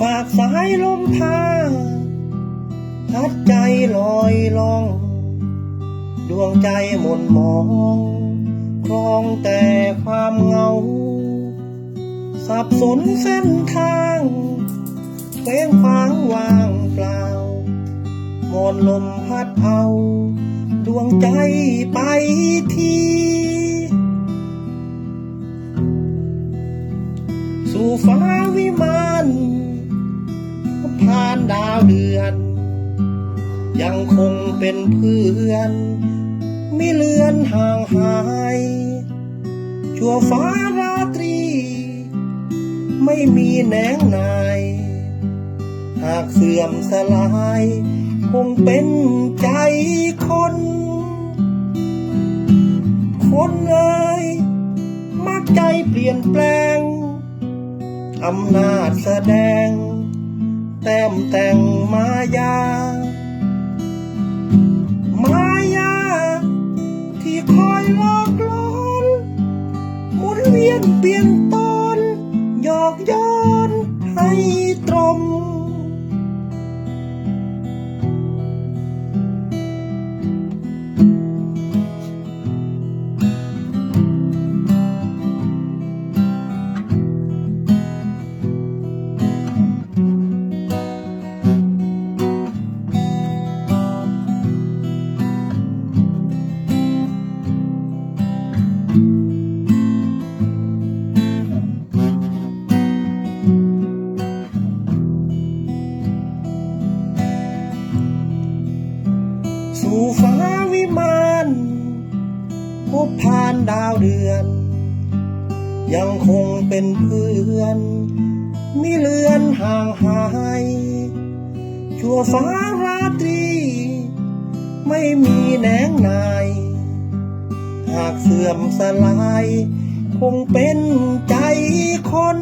ฝากสายลมพาพัดใจลอยล่อง ดวงใจหม่นหมอง คลองแต่ความเงา สับสนเส้นทางเคว้งคว้างว่างเปล่ามอนลมพัดเอาดวงใจไปทีสู่ฟ้าวิมาน ผ่านดาวเดือน ยังคงเป็นเพื่อน ไม่เลือนห่างหาย ชั่วฟ้าราตรี ไม่มีแนงนาย หากเสื่อมสลาย คงเป็นใจคน คนเอ่ยมักใจเปลี่ยนแปลงอำนาจแสดง แต้มแต่งมายา มายา ที่คอยหลอกล่อนหมุนเวียนเปลี่ยนตอนหยอกย้อนให้ตรง สู่ฟ้าวิมานพบผ่านดาวเดือน ยังคงเป็นเพื่อนมิเลือนห่างหายชั่วฟ้าราตรี ไม่มีแหนงนาย หากเสื่อมสลาย คงเป็นใจคน